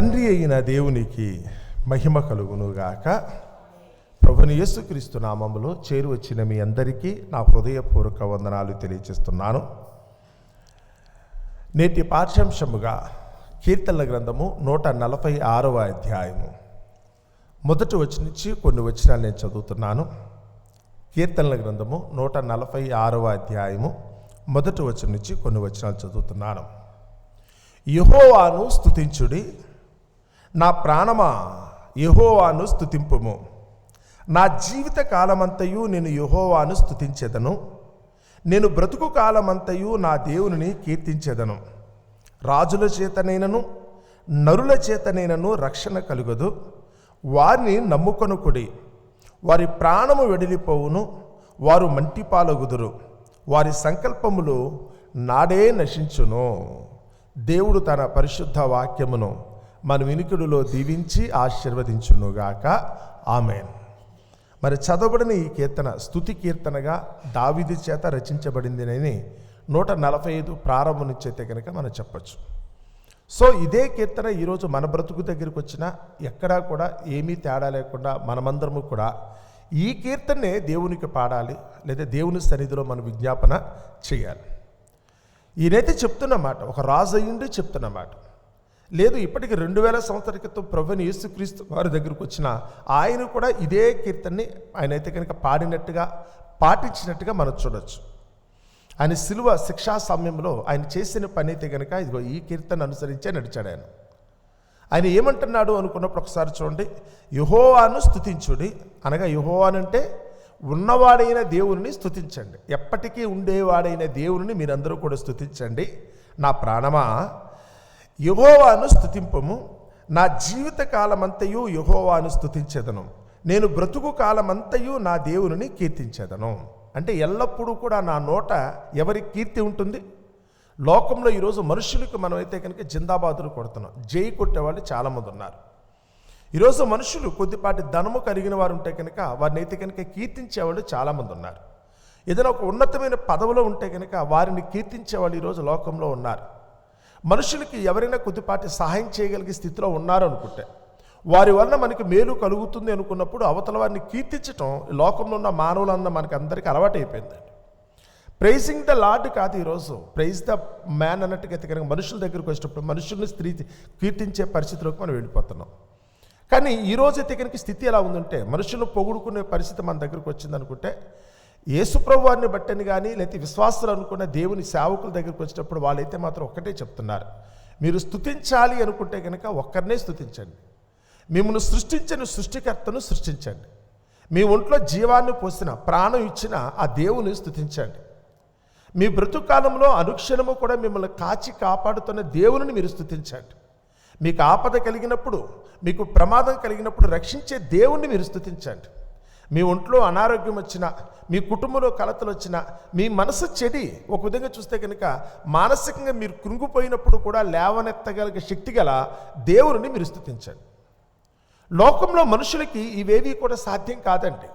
తండ్రి అయిన దేవునికి మహిమ కలుగునుగాక. ప్రభుని యేసుక్రీస్తు నామంలో చేరు వచ్చిన మీ అందరికీ నా హృదయపూర్వక వందనాలు తెలియజేస్తున్నాను. నేటి పాఠ్యాంశముగా కీర్తనల గ్రంథము నూట నలభై ఆరవ అధ్యాయము. మొదటి వచ్చి నుంచి కొన్ని వచనాలు నేను చదువుతున్నాను. కీర్తనల గ్రంథము నూట నలభై ఆరవ అధ్యాయము మొదటి వచనం నుంచి కొన్ని వచనాలు చదువుతున్నాను. యహోవాను స్తుతించుడి నా ప్రాణమా? యహోవాను స్తుతింపుము. నా జీవిత కాలమంతయు నేను యహోవాను స్థుతించేదను నేను బ్రతుకు కాలమంతయు నా దేవునిని కీర్తించెదను. రాజుల చేతనైనను నరుల చేతనైనను రక్షణ కలుగదు. వారిని నమ్ముకొనుకుడి వారి ప్రాణము వెడిలిపోవును వారు మంటిపాలగుదురు. వారి సంకల్పములు నాడే నశించును. దేవుడు తన పరిశుద్ధ వాక్యమును మన వినికిడిలో దీవించి ఆశీర్వదించునుగాక. ఆమెన్. మరి చదవబడిన ఈ కీర్తన స్థుతి కీర్తనగా దావిది చేత రచించబడిందినని నూట నలభై ఐదు ప్రారంభం నుంచైతే కనుక మనం చెప్పచ్చు. సో ఇదే కీర్తన ఈరోజు మన బ్రతుకు దగ్గరికి వచ్చినా ఎక్కడా కూడా ఏమీ తేడా లేకుండా మనమందరము కూడా ఈ కీర్తనే దేవునికి పాడాలి లేదా దేవుని సన్నిధిలో మనం విజ్ఞాపన చేయాలి. ఈయనైతే చెప్తున్నమాట ఒక రాజు అయ్యుండి చెప్తున్నమాట లేదు ఇప్పటికి రెండు వేల సంవత్సరాల క్రితం ప్రభుని యేసుక్రీస్తు వారి దగ్గరకు వచ్చిన ఆయన కూడా ఇదే కీర్తన్ని ఆయన అయితే కనుక పాడినట్టుగా పాటించినట్టుగా మనం చూడొచ్చు. ఆయన శిలువ శిక్షా సమయంలో ఆయన చేసిన పని అయితే కనుక ఇదిగో ఈ కీర్తన అనుసరించే నడిచాడు ఆయన. ఆయన ఏమంటున్నాడు అనుకున్నప్పుడు ఒకసారి చూడండి యుహోవాను స్థుతించుడి అనగా యుహోవానంటే ఉన్నవాడైన దేవుని స్థుతించండి ఎప్పటికీ ఉండేవాడైన దేవుని మీరందరూ కూడా స్థుతించండి నా ప్రాణమా? యహోవాను స్థుతింపము నా జీవిత కాలమంతయు యహోవాను స్తుతించేదను. నేను బ్రతుకు కాలమంతయు నా దేవుని కీర్తించేదను. అంటే ఎల్లప్పుడూ కూడా నా నోట ఎవరి కీర్తి ఉంటుంది? లోకంలో ఈరోజు మనుషులకు మనమైతే కనుక జిందాబాదులు కొడుతున్నాం. జై కొట్టేవాళ్ళు చాలామంది ఉన్నారు ఈరోజు మనుషులు కొద్దిపాటి ధనము కలిగిన వారు ఉంటే కనుక వారిని అయితే కనుక కీర్తించేవాళ్ళు చాలామంది ఉన్నారు ఏదైనా ఒక ఉన్నతమైన పదవిలో ఉంటే కనుక వారిని కీర్తించేవాళ్ళు ఈరోజు లోకంలో ఉన్నారు. మనుషులకి ఎవరైనా కొద్దిపాటి సహాయం చేయగలిగే స్థితిలో ఉన్నారు అనుకుంటే వారి వలన మనకి మేలు కలుగుతుంది అనుకున్నప్పుడు అవతల వారిని కీర్తించటం లోకంలో ఉన్న మానవులందరూ మనకి అందరికీ అలవాటైపోయిందండి. ప్రైజింగ్ ద లార్డ్ కాదు ఈరోజు. ప్రైజ్ ద మ్యాన్ అన్నట్టుగా కనుక మనుషుల దగ్గరికి వచ్చేటప్పుడు మనుషుల్ని స్త్రీ కీర్తించే పరిస్థితిలోకి మనం వెళ్ళిపోతున్నాం. కానీ ఈరోజు అయితే కనుక స్థితి ఎలా ఉందంటే మనుషులను పొగుడుకునే పరిస్థితి మన దగ్గరకు వచ్చిందనుకుంటే యేసుప్రభు వారిని బట్టని కానీ లేకపోతే విశ్వాసులు అనుకున్న దేవుని సేవకుల దగ్గరికి వచ్చినప్పుడు వాళ్ళైతే మాత్రం ఒక్కటే చెప్తున్నారు. మీరు స్థుతించాలి అనుకుంటే కనుక ఒక్కరినే స్థుతించండి మిమ్మల్ని సృష్టించని సృష్టికర్తను సృష్టించండి. మీ ఒంట్లో జీవాన్ని పోసిన ప్రాణం ఇచ్చిన ఆ దేవుని స్థుతించండి మీ బ్రతుకాలంలో అనుక్షణము కూడా మిమ్మల్ని కాచి కాపాడుతున్న దేవుని మీరు స్థుతించండి మీకు ఆపద కలిగినప్పుడు మీకు ప్రమాదం కలిగినప్పుడు రక్షించే దేవుణ్ణి మీరు స్థుతించండి మీ ఒంట్లో అనారోగ్యం వచ్చినా మీ కుటుంబంలో కలతలు వచ్చినా మీ మనసు చెడి. ఒక విధంగా చూస్తే కనుక మానసికంగా మీరు కృంగిపోయినప్పుడు కూడా లేవనెత్తగలిగే శక్తి గల దేవుడిని మీరు స్థుతించండి. లోకంలో మనుషులకి ఇవేవి కూడా సాధ్యం కాదండి.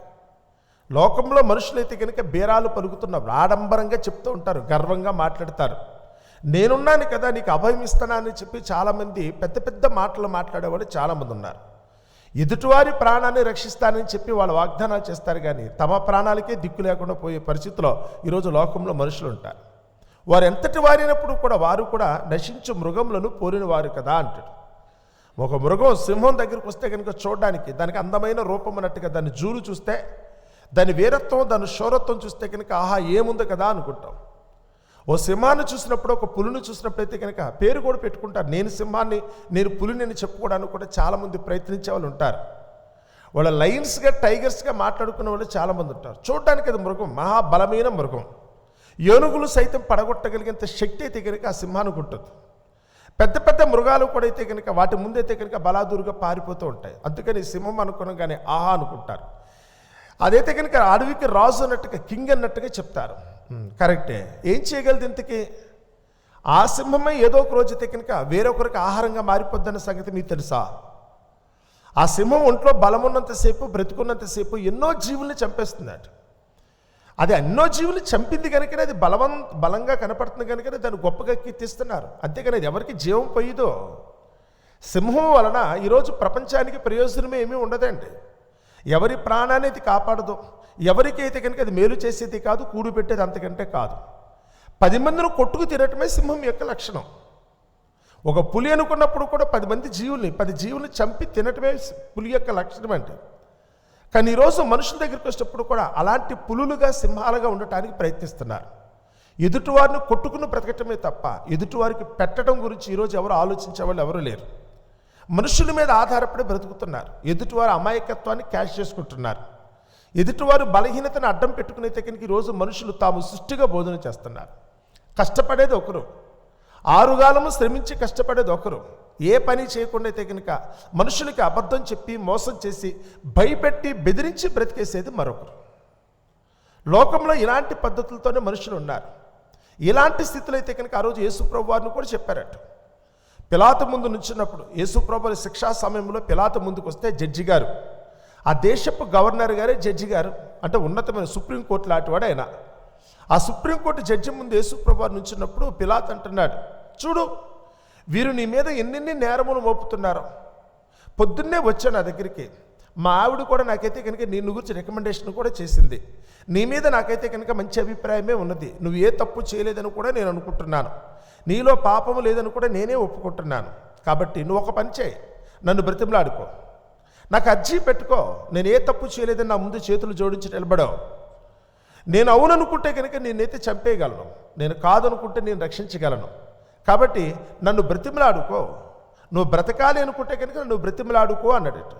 లోకంలో మనుషులైతే కనుక బేరాలు పలుకుతున్నారు ఆడంబరంగా చెప్తూ ఉంటారు గర్వంగా మాట్లాడతారు. నేనున్నాను కదా నీకు అభయం ఇస్తానా అని చెప్పి చాలామంది పెద్ద పెద్ద మాటలు మాట్లాడేవాళ్ళు చాలామంది ఉన్నారు. ఎదుటివారి ప్రాణాన్ని రక్షిస్తానని చెప్పి వాళ్ళు వాగ్దానాలు చేస్తారు కానీ తమ ప్రాణాలకే దిక్కు లేకుండా పోయే పరిస్థితిలో ఈరోజు లోకంలో మనుషులు ఉంటారు. వారు ఎంతటి వారినప్పుడు కూడా వారు కూడా నశించు మృగములను పోలిన వారు కదా అంటాడు. ఒక మృగం సింహం దగ్గరికి వస్తే కనుక చూడడానికి దానికి అందమైన రూపం అన్నట్టుగా దాన్ని జూలు చూస్తే దాని వీరత్వం దాని శౌరత్వం చూస్తే కనుక ఆహా ఏముంది కదా అనుకుంటాం. ఓ సింహాన్ని చూసినప్పుడు ఒక పులిని చూసినప్పుడైతే కనుక పేరు కూడా పెట్టుకుంటారు. నేను సింహాన్ని నేను పులిని అని చెప్పుకోవడానికి కూడా చాలామంది ప్రయత్నించే వాళ్ళు ఉంటారు. వాళ్ళ లైన్స్గా టైగర్స్గా మాట్లాడుకునే వాళ్ళు చాలామంది ఉంటారు. చూడడానికి అది మృగం మహాబలమైన మృగం. ఏనుగులు సైతం పడగొట్టగలిగేంత శక్తి అయితే కనుక ఆ సింహానికి ఉంటుంది. పెద్ద పెద్ద మృగాలు కూడా అయితే కనుక వాటి ముందైతే కనుక బలాదూరుగా పారిపోతూ ఉంటాయి. అందుకని సింహం అనుకునగానే ఆహా అనుకుంటారు. అదైతే కనుక అడవికి రాజు అన్నట్టుగా కింగ్ అన్నట్టుగా చెప్తారు. కరెక్టే ఏం. చేయగలదు ఇంతకీ? ఆ సింహమే ఏదో ఒక రోజు అయితే కనుక వేరొకరికి ఆహారంగా మారిపోద్దన్న సంగతి మీకు తెలుసా? ఆ సింహం ఒంట్లో బలమున్నంతసేపు బ్రతుకున్నంతసేపు ఎన్నో జీవుల్ని చంపేస్తుందట. అది ఎన్నో జీవులు చంపింది కనుకనే అది బలవం బలంగా కనపడుతుంది కనుకనే దాన్ని గొప్పగా కీర్తిస్తున్నారు. అంతేకాని అది ఎవరికి జీవం పోయిదో? సింహం వలన ఈరోజు ప్రపంచానికి ప్రయోజనమే ఏమీ ఉండదండి. ఎవరి ప్రాణాన్ని అది కాపాడదు. ఎవరికైతే కనుక అది మేలు చేసేది కాదు కూడు పెట్టేది అంతకంటే కాదు. పది మందిని కొట్టుకు తినటమే సింహం యొక్క లక్షణం. ఒక పులి అనుకున్నప్పుడు కూడా పది మంది జీవుల్ని పది జీవుల్ని చంపి తినటమే పులి యొక్క లక్షణం అంటే. కానీ ఈరోజు మనుషుల దగ్గరికి వచ్చినప్పుడు కూడా అలాంటి పులులుగా సింహాలుగా ఉండటానికి ప్రయత్నిస్తున్నారు. ఎదుటివారిని కొట్టుకుని బ్రతకటమే తప్ప ఎదుటివారికి పెట్టడం గురించి ఈరోజు ఎవరు ఆలోచించే వాళ్ళు ఎవరు లేరు. మనుషుల మీద ఆధారపడి బ్రతుకుతున్నారు. ఎదుటివారు అమాయకత్వాన్ని క్యాష్ చేసుకుంటున్నారు. ఎదుటివారు బలహీనతను అడ్డం పెట్టుకునే తెగనికి ఈరోజు మనుషులు తాము సృష్టిగా బోధన చేస్తున్నారు. కష్టపడేది ఒకరు. ఆరుగాలము శ్రమించి కష్టపడేది ఒకరు. ఏ పని చేయకుండా అయితే కనుక మనుషులకి అబద్ధం చెప్పి మోసం చేసి భయపెట్టి బెదిరించి బ్రతికేసేది మరొకరు. లోకంలో ఇలాంటి పద్ధతులతోనే మనుషులు ఉన్నారు. ఇలాంటి స్థితిలో అయితే కనుక ఆ రోజు యేసుప్రభు వారిని కూడా చెప్పారట. పిలాత ముందు నుంచినప్పుడు యేసుప్రభుని శిక్షా సమయంలో పిలాత ముందుకు వస్తే జడ్జి గారు. ఆ దేశపు గవర్నర్ గారే జడ్జి గారు. అంటే ఉన్నతమైన సుప్రీంకోర్టు లాంటి వాడు ఆయన. ఆ సుప్రీంకోర్టు జడ్జి ముందు యేసుప్రభు వారు నుంచినప్పుడు పిలాత్ అంటున్నాడు చూడు వీరు నీ మీద ఎన్నెన్ని నేరములు మోపుతున్నారు. పొద్దున్నే వచ్చాను నా దగ్గరికి. మా ఆవిడ కూడా నాకైతే కనుక నిన్ను గురించి రికమెండేషన్ కూడా చేసింది. నీ మీద నాకైతే కనుక మంచి అభిప్రాయమే ఉన్నది. నువ్వు ఏ తప్పు చేయలేదని కూడా నేను అనుకుంటున్నాను. నీలో పాపము లేదని కూడా నేనే ఒప్పుకుంటున్నాను. కాబట్టి నువ్వు ఒక పని చేయి. నన్ను బ్రతిమలాడుకో. నాకు అర్జీ పెట్టుకో. నేను ఏ తప్పు చేయలేదని నా ముందు చేతులు జోడించి నిలబడవు. నేను అవుననుకుంటే కనుక నేనైతే చంపేయగలను. నేను కాదనుకుంటే నేను రక్షించగలను. కాబట్టి నన్ను బ్రతిమలాడుకో. నువ్వు బ్రతకాలి అనుకుంటే కనుక నువ్వు బ్రతిమలాడుకో అన్నాడట.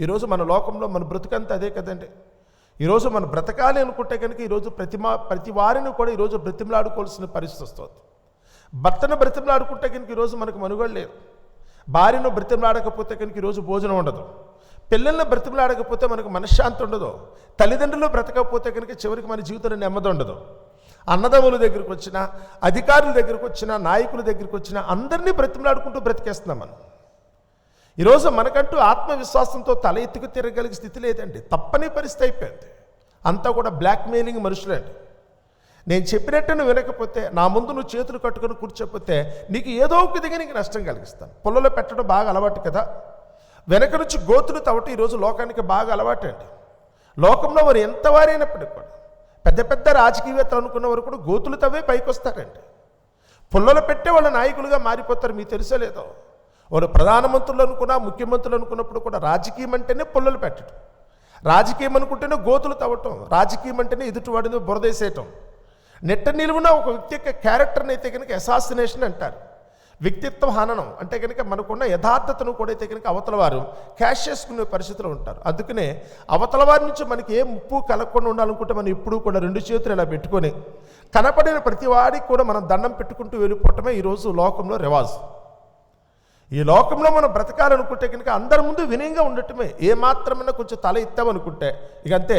ఈరోజు మన లోకంలో మన బ్రతుకంతా అదే కదండి. ఈరోజు మనం బ్రతకాలి అనుకుంటే కనుక ఈరోజు ప్రతిమా ప్రతి వారిని కూడా ఈరోజు బ్రతిమలాడుకోవాల్సిన పరిస్థితి వస్తుంది. భర్తను బ్రతిమలాడుకుంటే కనుక ఈరోజు మనకు మనుగడ లేదు. భార్యను బ్రతిమలాడకపోతే కనుక ఈరోజు భోజనం ఉండదు. పిల్లలను బ్రతిమలాడకపోతే మనకు మనశ్శాంతి ఉండదు. తల్లిదండ్రులు బ్రతకపోతే కనుక చివరికి మన జీవితంలో నెమ్మది ఉండదు. అన్నదమ్ముల దగ్గరికి వచ్చినా అధికారుల దగ్గరికి వచ్చినా నాయకుల దగ్గరికి వచ్చినా అందరినీ బ్రతిమలాడుకుంటూ బ్రతికేస్తున్నాం మనం. ఈరోజు మనకంటూ ఆత్మవిశ్వాసంతో తల ఎత్తుకు తిరగలిగే స్థితి లేదండి. తప్పని పరిస్థితి అయిపోయింది. అంతా కూడా బ్లాక్మెయిలింగ్ మనుషులండి. నేను చెప్పినట్టు నువ్వు వినకపోతే నా ముందు నువ్వు చేతులు కట్టుకొని కూర్చోకపోతే నీకు ఏదో ఒక దిగ నీకు నష్టం కలిగిస్తాను. పొలంలో పెట్టడం బాగా అలవాటు కదా. వెనక నుంచి గోతులు తవ్వటం ఈరోజు లోకానికి బాగా అలవాటు అండి లోకంలో వారు ఎంతవారైనప్పటికీ కూడా పెద్ద పెద్ద రాజకీయవేత్తలు అనుకున్న వారు కూడా గోతులు తవ్వే పైకి వస్తారండి పుల్లలు పెట్టే వాళ్ళ నాయకులుగా మారిపోతారు మీకు తెలుసో లేదో. వారు ప్రధానమంత్రులు అనుకున్నా ముఖ్యమంత్రులు అనుకున్నప్పుడు కూడా రాజకీయం అంటేనే పుల్లలు పెట్టడం. రాజకీయం అనుకుంటేనే గోతులు తవ్వటం. రాజకీయం అంటేనే ఎదుటివాడిని బురదేసేయటం. నెట్ట నిలువున ఒక వ్యక్తి యొక్క క్యారెక్టర్ని అయితే కనుక అసాసినేషన్ అంటారు. వ్యక్తిత్వ హననం అంటే కనుక మనకున్న యథార్థతను కూడా అయితే కనుక అవతల వారు క్యాష్ చేసుకునే పరిస్థితిలో ఉంటారు. అందుకనే అవతల వారి నుంచి మనకి ఏ ముప్పు కలగకుండా ఉండాలనుకుంటే మనం ఎప్పుడూ కూడా రెండు చేతులు ఇలా పెట్టుకొని కనపడిన ప్రతి వాడికి కూడా మనం దండం పెట్టుకుంటూ వెళ్ళిపోవటమే ఈరోజు లోకంలో రివాజు. ఈ లోకంలో మనం బ్రతకాలనుకుంటే కనుక అందరి ముందు వినయంగా ఉండటమే ఏ కొంచెం తల ఎత్తామనుకుంటే ఇక అంతే.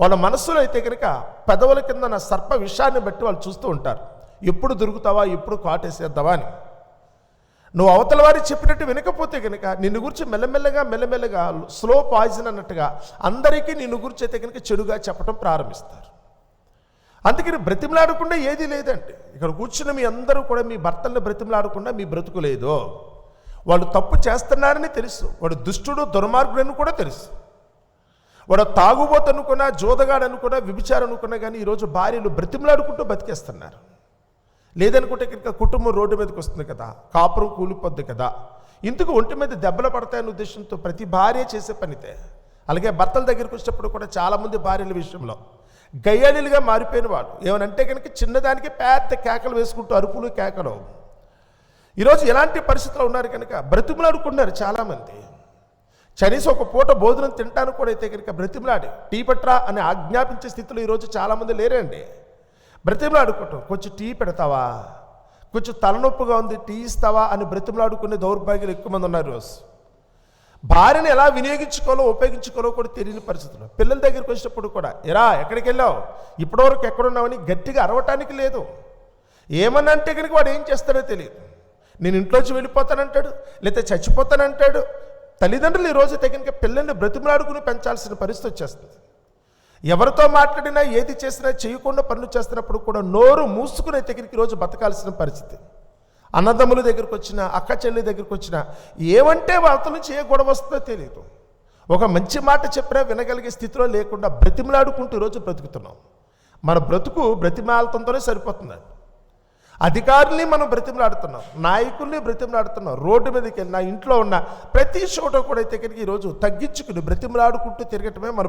వాళ్ళ మనస్సులో అయితే కనుక పెదవుల కింద నా సర్ప విషయాన్ని బట్టి వాళ్ళు చూస్తూ ఉంటారు. ఎప్పుడు దొరుకుతావా ఎప్పుడు కాటేసేద్దావా అని. నువ్వు అవతల వారి చెప్పినట్టు వినకపోతే కనుక నిన్ను గురించి మెల్లమెల్లగా మెల్లమెల్లగా స్లో పాయిజన్ అన్నట్టుగా అందరికీ నిన్ను గురించి అయితే కనుక చెడుగా చెప్పడం ప్రారంభిస్తారు. అందుకని బ్రతిమలాడకుండా ఏది లేదండి. ఇక్కడ కూర్చున్న మీ అందరూ కూడా మీ భర్తల్ని బ్రతిమలాడకుండా మీ బ్రతుకు లేదో. వాళ్ళు తప్పు చేస్తున్నారని తెలుసు. వాడు దుష్టుడు దుర్మార్గుడని కూడా తెలుసు. వాడు తాగుబోతు అనుకున్నా జోదగాడు అనుకున్నా విభిచారం అనుకున్నా కానీ ఈరోజు భార్యలు బ్రతిమలాడుకుంటూ బతికేస్తున్నారు. లేదనుకుంటే కనుక కుటుంబం రోడ్డు మీదకి వస్తుంది కదా కాపురం కూలిపోద్ది కదా. ఇందుకు ఒంటి మీద దెబ్బలు పడతాయనే ఉద్దేశంతో ప్రతి భార్య చేసే పనితే. అలాగే భర్తల దగ్గరికి వచ్చినప్పుడు కూడా చాలామంది భార్యల విషయంలో గయ్యాళీలుగా మారిపోయిన వాళ్ళు ఏమనంటే కనుక చిన్నదానికి పెద్ద కేకలు వేసుకుంటూ అరుపులు కేకలు. ఈరోజు ఎలాంటి పరిస్థితుల్లో ఉన్నారు కనుక బ్రతిమలాడుకున్నారు చాలామంది. కనీసం ఒక పూట భోజనం తింటాను కూడా అయితే కనుక బ్రతిమలాడి టీ పట్రా అని ఆజ్ఞాపించే స్థితిలో ఈరోజు చాలామంది లేరండి. బ్రతిమలాడుకుంటాం కొంచెం టీ పెడతావా? కొంచెం తలనొప్పిగా ఉంది టీ ఇస్తావా? అని బ్రతిమలాడుకునే దౌర్భాగ్యులు ఎక్కువ మంది ఉన్నారు ఈరోజు. భార్యను ఎలా వినియోగించుకోవాలో ఉపయోగించుకోవాలో కూడా తెలియని పరిస్థితులు. పిల్లల దగ్గరికి వచ్చినప్పుడు కూడా ఎరా ఎక్కడికి వెళ్ళావు? ఇప్పటివరకు ఎక్కడున్నావని గట్టిగా అరవటానికి లేదు. ఏమన్నా అంటే కనుక వాడు ఏం చేస్తాడో తెలియదు. నేను ఇంట్లోంచి వెళ్ళిపోతానంటాడు లేకపోతే చచ్చిపోతానంటాడు. తల్లిదండ్రులు ఈరోజు తగిన పిల్లల్ని బ్రతిమలాడుకుని పెంచాల్సిన పరిస్థితి వచ్చేస్తుంది. ఎవరితో మాట్లాడినా ఏది చేసినా చేయకుండా పనులు చేస్తున్నప్పుడు కూడా నోరు మూసుకునే దగ్గరికి ఈరోజు బతకాల్సిన పరిస్థితి. అన్నదమ్ముల దగ్గరికి వచ్చిన అక్క చెల్లి దగ్గరికి వచ్చిన ఏమంటే వాళ్ళతో నుంచి ఏ గొడవ వస్తుందో తెలియదు ఒక మంచి మాట చెప్పినా వినగలిగే స్థితిలో లేకుండా బ్రతిమలాడుకుంటూ ఈరోజు బ్రతుకుతున్నాం. మన బ్రతుకు బ్రతిమాలతంతోనే సరిపోతుందండి. అధికారుల్ని మనం బ్రతిమలాడుతున్నాం నాయకుల్ని బ్రతిమలాడుతున్నాం రోడ్డు మీదకి వెళ్ళిన ఇంట్లో ఉన్న ప్రతి చోట కూడా అయితే కనుక ఈరోజు తగ్గించుకుని బ్రతిమలాడుకుంటూ తిరగటమే మన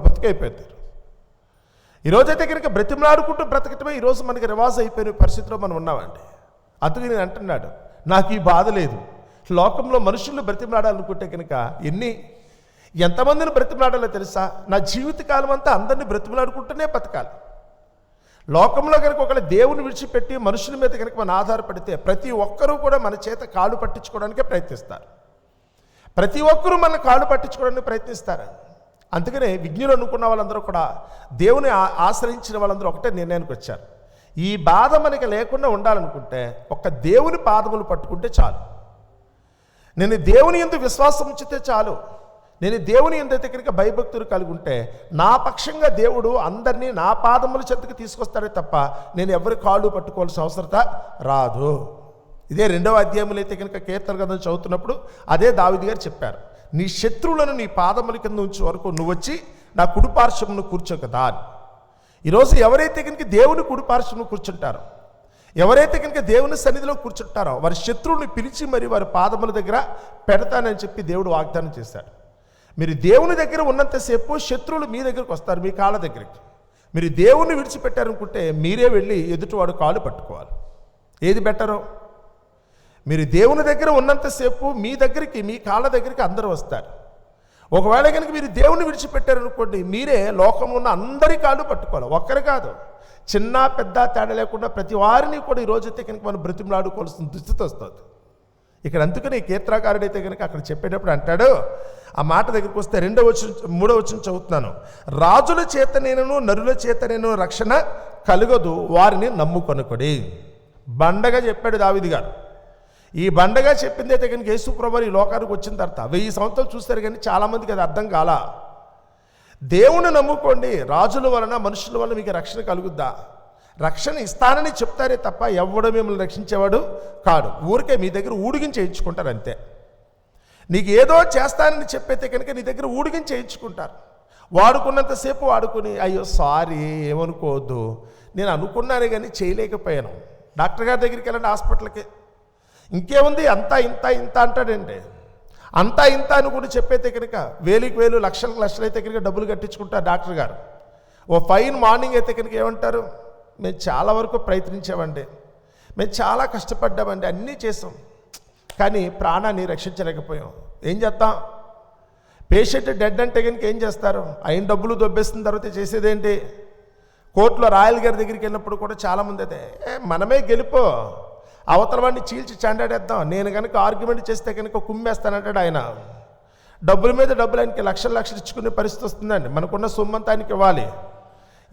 రోజు అయితే కనుక బ్రతిమలాడుకుంటూ బ్రతకటమే ఈరోజు మనకి రివాజ్ అయిపోయిన పరిస్థితిలో మనం ఉన్నామండి. అందుకు నేను అంటున్నాడు నాకు ఈ బాధ లేదు. లోకంలో మనుషులు బ్రతిమలాడాలనుకుంటే కనుక ఎన్ని ఎంతమందిని బ్రతిమలాడాలో తెలుసా? నా జీవితకాలం అంతా అందరినీ బ్రతిమలాడుకుంటూనే బతకాలి. లోకంలో కనుక ఒకవేళ దేవుని విడిచిపెట్టి మనుషుల మీద కనుక మనం ఆధారపడితే ప్రతి ఒక్కరూ కూడా మన చేత కాళ్ళు పట్టించుకోవడానికే ప్రయత్నిస్తారు. ప్రతి ఒక్కరూ మన కాళ్ళు పట్టించుకోవడానికి ప్రయత్నిస్తారు. అందుకనే విజ్ఞులు అనుకున్న వాళ్ళందరూ కూడా దేవుని ఆశ్రయించిన వాళ్ళందరూ ఒకటే నిర్ణయానికి వచ్చారు. ఈ బాధ మనకి లేకుండా ఉండాలనుకుంటే ఒక్క దేవుని పాదములు పట్టుకుంటే చాలు. నేను దేవుని ఎందు విశ్వాసం ఉంచితే చాలు. నేను దేవుని ఎంత దగ్గరికి భయభక్తులు కలిగి ఉంటే నా పక్షంగా దేవుడు అందరినీ నా పాదముల చెంతకు తీసుకొస్తాడే తప్ప నేను ఎవరి కాళ్ళు పట్టుకోవాల్సిన అవసరత రాదు. ఇదే రెండవ అధ్యాయంలో అయితే కనుక కీర్తన కథను చదువుతున్నప్పుడు అదే దావిది గారు చెప్పారు నీ శత్రువులను నీ పాదముల కింద ఉంచే వరకు నువ్వు వచ్చి నా కుడిపార్శ్వమును కూర్చో కదా అని. ఈరోజు ఎవరైతే కనుక దేవుని కుడిపార్శ్వమును కూర్చుంటారో ఎవరైతే కనుక దేవుని సన్నిధిలో కూర్చుంటారో వారి శత్రువుని పిలిచి మరి వారి పాదముల దగ్గర పెడతానని చెప్పి దేవుడు వాగ్దానం చేశాడు. మీరు దేవుని దగ్గర ఉన్నంతసేపు శత్రువులు మీ దగ్గరికి వస్తారు మీ కాళ్ళ దగ్గరికి. మీరు దేవుణ్ణి విడిచిపెట్టారనుకుంటే మీరే వెళ్ళి ఎదుటివాడు కాళ్ళు పట్టుకోవాలి. ఏది బెటరో? మీరు దేవుని దగ్గర ఉన్నంతసేపు మీ దగ్గరికి మీ కాళ్ళ దగ్గరికి అందరూ వస్తారు. ఒకవేళ కనుక మీరు దేవుని విడిచిపెట్టారనుకోండి మీరే లోకంలో ఉన్న అందరి కాళ్ళు పట్టుకోవాలి. ఒక్కరు కాదు. చిన్న పెద్ద తేడా లేకుండా ప్రతి వారిని కూడా ఈ రోజైతే కనుక మనం బ్రతిమలాడుకోవాల్సిన దుస్థితి వస్తుంది. ఇక్కడ అందుకని కేత్రాకారుడైతే కనుక అక్కడ చెప్పేటప్పుడు అంటాడు ఆ మాట దగ్గరికి వస్తే రెండో వచ్చిన మూడో వచ్చిన చదువుతున్నాను. రాజుల చేత నేను నరుల చేత నేను రక్షణ కలుగదు వారిని నమ్ముకొనుకొడి. బండగా చెప్పాడు దావిది గారు. ఈ బండగా చెప్పింది అయితే కనుక యేసు ప్రభు ఈ లోకానికి వచ్చిన తర్వాత వెయ్యి సంవత్సరాలు చూస్తారు కానీ చాలామందికి అది అర్థం కాలా? దేవుని నమ్ముకోండి రాజుల వలన మనుషుల వలన మీకు రక్షణ కలుగుద్దా? రక్షణ ఇస్తానని చెప్తారే తప్ప ఎవడు మిమ్మల్ని రక్షించేవాడు కాడు. ఊరికే మీ దగ్గర ఊడిగిని చేయించుకుంటారు అంతే. నీకు ఏదో చేస్తానని చెప్పైతే కనుక నీ దగ్గర ఊడిగిని చేయించుకుంటారు వాడుకున్నంతసేపు వాడుకుని అయ్యో సారీ ఏమనుకోవద్దు. నేను అనుకున్నానే కానీ చేయలేకపోయాను. డాక్టర్ గారి దగ్గరికి వెళ్ళండి హాస్పిటల్కి. ఇంకేముంది? అంతా ఇంత ఇంత అంటాడండి. అంతా ఇంత అని కూడా చెప్పైతే కనుక వేలికి వేలు లక్షలకు లక్షలు అయితే కనుక డబ్బులు కట్టించుకుంటారు డాక్టర్ గారు. ఓ ఫైన్ మార్నింగ్ అయితే కనుక ఏమంటారు? మేము చాలా వరకు ప్రయత్నించామండి. మేము చాలా కష్టపడ్డామండి అన్నీ చేసాం. కానీ ప్రాణాన్ని రక్షించలేకపోయాం. ఏం చేస్తాం? పేషెంట్ డెడ్ అంటే కనుక ఏం చేస్తారు? అయిన డబ్బులు దొబ్బేసిన తర్వాత చేసేదేంటి? కోర్టులో రాయల్ గారి దగ్గరికి వెళ్ళినప్పుడు కూడా చాలామంది అయితే "ఏ, మనమే గెలిపో. అవతల వాడిని చీల్చి చండాడేద్దాం. నేను కనుక ఆర్గ్యుమెంట్ చేస్తే కనుక కుమ్మేస్తానంటాడు ఆయన. డబ్బుల మీద డబ్బులు ఆయనకి లక్షలు లక్షలు ఇచ్చుకునే పరిస్థితి వస్తుందండి. మనకున్న సొమ్మంతా ఆయనకి ఇవ్వాలి.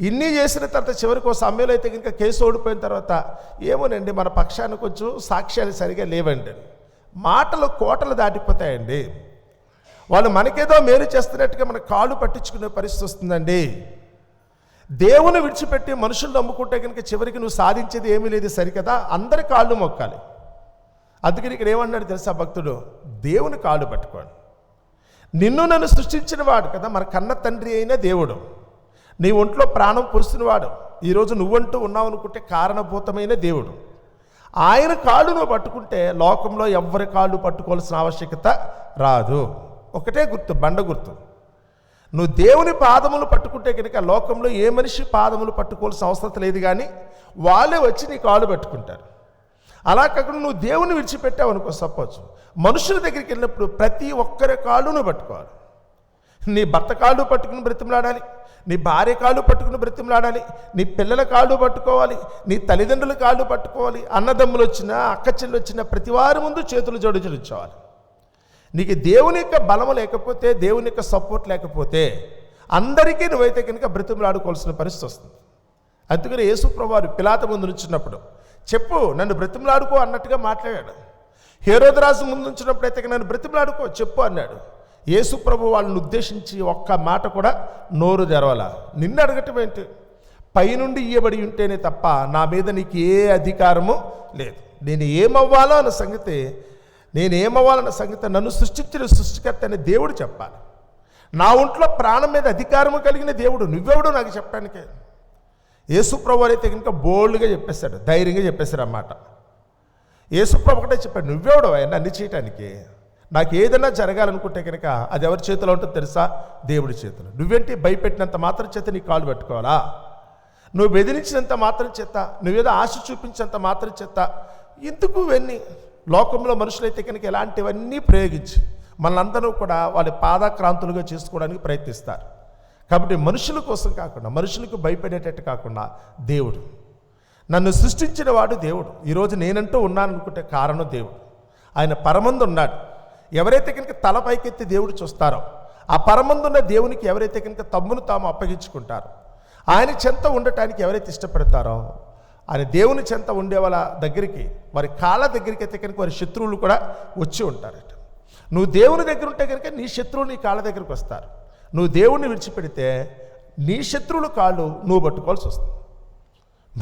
ఇన్ని చేసిన తర్వాత చివరికి ఒక సమయంలో అయితే కనుక కేసు ఓడిపోయిన తర్వాత ఏమోనండి మన పక్షాన్ని కొంచెం సాక్ష్యాలు సరిగా లేవండి. మాటలు కోటలు దాటిపోతాయండి. వాళ్ళు మనకేదో మేలు చేస్తున్నట్టుగా మన కాళ్ళు పట్టించుకునే పరిస్థితి వస్తుందండి. దేవుని విడిచిపెట్టి మనుషులు నమ్ముకుంటే కనుక చివరికి నువ్వు సాధించేది ఏమీ లేదు సరికదా? అందరి కాళ్ళు మొక్కాలి. అందుకని ఇక్కడ ఏమన్నాడు తెలుసా భక్తుడు? దేవుని కాళ్ళు పట్టుకోండి. నిన్ను నన్ను సృష్టించిన వాడు కదా మన కన్న తండ్రి అయిన దేవుడు. నీ ఒంట్లో ప్రాణం పొరుస్తున్నవాడు. ఈరోజు నువ్వంటూ ఉన్నావు అనుకుంటే కారణభూతమైన దేవుడు. ఆయన కాళ్ళు నువ్వు పట్టుకుంటే లోకంలో ఎవరి కాళ్ళు పట్టుకోవాల్సిన ఆవశ్యకత రాదు. ఒకటే గుర్తు బండ గుర్తు. నువ్వు దేవుని పాదములు పట్టుకుంటే కనుక లోకంలో ఏ మనిషి పాదములు పట్టుకోవాల్సిన అవసరం లేదు కానీ వాళ్ళే వచ్చి నీ కాళ్ళు పట్టుకుంటారు. అలా కాకుండా నువ్వు దేవుని విడిచిపెట్టావు అనుకో సపోజ్. మనుషుల దగ్గరికి వెళ్ళినప్పుడు ప్రతి ఒక్కరి కాళ్ళు నువ్వు పట్టుకోవాలి. నీ భర్త కాళ్ళు పట్టుకుని బ్రతిమలాడాలి. నీ భార్య కాళ్ళు పట్టుకుని బ్రతిమలాడాలి. నీ పిల్లల కాళ్ళు పట్టుకోవాలి. నీ తల్లిదండ్రుల కాళ్ళు పట్టుకోవాలి. అన్నదమ్ములు వచ్చినా అక్క చెల్లి వచ్చినా ప్రతి వారి ముందు చేతులు జోడించాలి నీకు దేవుని యొక్క బలము లేకపోతే దేవుని యొక్క సపోర్ట్ లేకపోతే అందరికీ నువ్వైతే కనుక బ్రతిమలాడుకోవాల్సిన పరిస్థితి వస్తుంది. అందుకని యేసు ప్రభువారు పిలాత ముందు నుంచినప్పుడు చెప్పు నన్ను బ్రతిమలాడుకో అన్నట్టుగా మాట్లాడాడు. హేరోదరాజు ముందు నుంచినప్పుడు అయితే నన్ను బ్రతిమలాడుకో చెప్పు అన్నాడు. యేసుప్రభు వాళ్ళని ఉద్దేశించి ఒక్క మాట కూడా నోరు తెరవాల. నిన్ను అడగటం ఏంటి? పైనుండి ఇయ్యబడి ఉంటేనే తప్ప నా మీద నీకు ఏ అధికారము లేదు. నేను ఏమవ్వాలో అన్న సంగతి నేను ఏమవ్వాలన్న సంగతి నన్ను సృష్టించిన సృష్టికర్త అనే దేవుడు చెప్పాలి. నా ఒంట్లో ప్రాణం మీద అధికారము కలిగిన దేవుడు నువ్వెవడు నాకు చెప్పడానికే. యేసుప్రభు అయితే కనుక బోల్డ్గా చెప్పేశాడు ధైర్యంగా చెప్పేశాడు అన్నమాట యేసుప్రభు ఒకటే చెప్పాడు నువ్వెవడు ఆయన అన్ని చేయటానికి? నాకు ఏదైనా జరగాలనుకుంటే కనుక అది ఎవరి చేతిలో ఉంటుందో తెలుసా? దేవుడి చేతిలో. నువ్వేంటి భయపెట్టినంత మాత్రం చేత నీ కాళ్ళు పెట్టుకోవాలా? నువ్వు బెదిరించినంత మాత్రం చేత నువ్వేదో ఆశ చూపించినంత మాత్రం చేత ఎందుకు ఇవన్నీ? లోకంలో మనుషులైతే కనుక ఇలాంటివన్నీ ప్రయోగించి మనందరూ కూడా వాళ్ళ పాదక్రాంతులుగా చేసుకోవడానికి ప్రయత్నిస్తారు. కాబట్టి మనుషుల కోసం కాకుండా మనుషులకు భయపడేటట్టు కాకుండా దేవుడు. నన్ను సృష్టించిన వాడు దేవుడు. ఈరోజు నేనంటూ ఉన్నాననుకుంటే కారణం దేవుడు. ఆయన పరమందు ఉన్నాడు. ఎవరైతే కనుక తల పైకెత్తి దేవుడు చూస్తారో ఆ పరమందున్న దేవునికి ఎవరైతే కనుక తమ్మును తాము అప్పగించుకుంటారో ఆయన చెంత ఉండటానికి ఎవరైతే ఇష్టపడతారో ఆయన దేవుని చెంత ఉండే వాళ్ళ దగ్గరికి వారి కాళ్ళ దగ్గరికి అయితే కనుక వారి శత్రువులు కూడా వచ్చి ఉంటారట. నువ్వు దేవుని దగ్గర ఉంటే కనుక నీ శత్రువులు నీ కాళ్ళ దగ్గరికి వస్తారు. నువ్వు దేవుణ్ణి విడిచిపెడితే నీ శత్రువులు కాళ్ళు నువ్వు పట్టుకోవాల్సి వస్తుంది.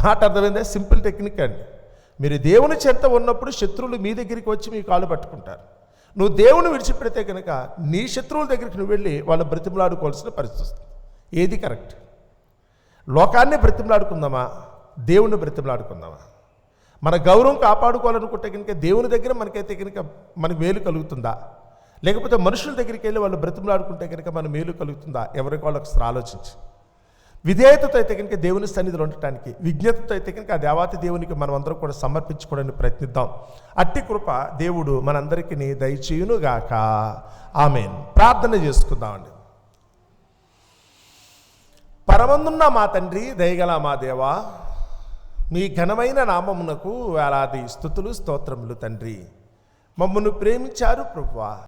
మాట అర్థమైందే? సింపుల్ టెక్నిక్ అండి. మీరు దేవుని చెంత ఉన్నప్పుడు శత్రువులు మీ దగ్గరికి వచ్చి మీ కాళ్ళు పట్టుకుంటారు. నువ్వు దేవుని విడిచిపెడితే కనుక నీ శత్రువుల దగ్గరికి నువ్వు వెళ్ళి వాళ్ళు బ్రతిమలాడుకోవాల్సిన పరిస్థితి వస్తుంది. ఏది కరెక్ట్? లోకాన్ని బ్రతిమలాడుకుందామా? దేవుణ్ణి బ్రతిమలాడుకుందామా? మన గౌరవం కాపాడుకోవాలనుకుంటే కనుక దేవుని దగ్గర మనకైతే కనుక మనకు మేలు కలుగుతుందా? లేకపోతే మనుషుల దగ్గరికి వెళ్ళి వాళ్ళు బ్రతిమలాడుకుంటే కనుక మన మేలు కలుగుతుందా? ఎవరికి వాళ్ళకి ఆలోచించి. విధేయతతో అయితే కనుక దేవుని సన్నిధిలో ఉండటానికి విజ్ఞతతో అయితే కనుక ఆ దేవాతి దేవునికి మనం అందరం కూడా సమర్పించుకోవడానికి ప్రయత్నిద్దాం. అట్టి కృప దేవుడు మనందరికీ దయచేయునుగాక. ఆమెన్. ప్రార్థన చేసుకుందామండి. పరమందున్న మా తండ్రి దయగల మా దేవా మీ ఘనమైన నామమునకు వేలాది స్థుతులు స్తోత్రములు తండ్రి. మమ్మను ప్రేమించారు ప్రభువా.